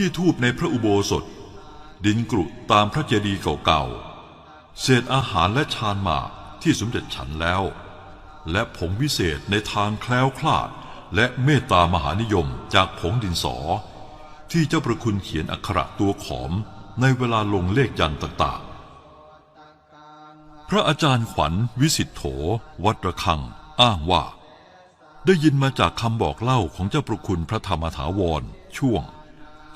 ขี้ทูบในพระอุโบสถ ดินกรุตามพระเจดีย์เก่าๆ เศษอาหารและชานหมากที่สมเด็จฉันแล้ว และผงวิเศษในทางแคล้วคลาด และเมตตามหานิยมจากผงดินสอ ที่เจ้าประคุณเขียนอักขระตัวขอมในเวลาลงเลขยันต์ต่างๆ พระอาจารย์ขวัญวิสิทธโธวัดระฆัง อ้างว่า ได้ยินมาจากคำบอกเล่าของเจ้าประคุณพระธรรมถาวรช่วง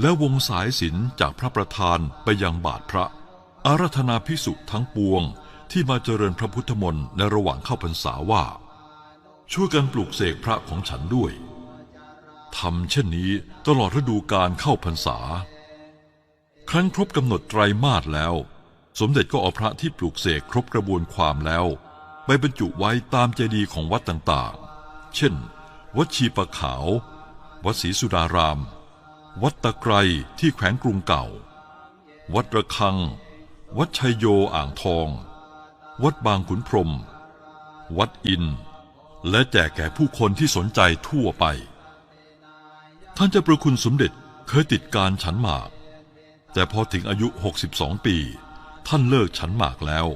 และวงสายสิญจนจากพระประธานไปยังบาทพระ อารัธนาภิกษุทั้งปวงที่มาเจริญพระพุทธมนต์ในระหว่างเข้าพรรษาว่า ช่วยกันปลูกเสกพระของฉันด้วยทำเช่นนี้ตลอดฤดูการเข้าพรรษา ครั้งครบกำหนดไตรมาสแล้ว สมเด็จก็เอาพระที่ปลูกเสกครบกระบวนความแล้ว ไปบรรจุไว้ตามเจดีย์ของวัดต่างๆ เช่น วัดชีปะขาว วัดศรีสุดาราม วัดตะไครที่แขวงกรุงเก่า วัดระฆัง วัดชัยโยอ่างทอง วัดบางขุนพรม วัดอิน และแจกแก่ผู้คนที่สนใจทั่วไป ท่านเจ้าประคุณสมเด็จเคยติดการฉันหมาก แต่พอถึงอายุ 62 ปี ท่านเลิกฉันหมากแล้ว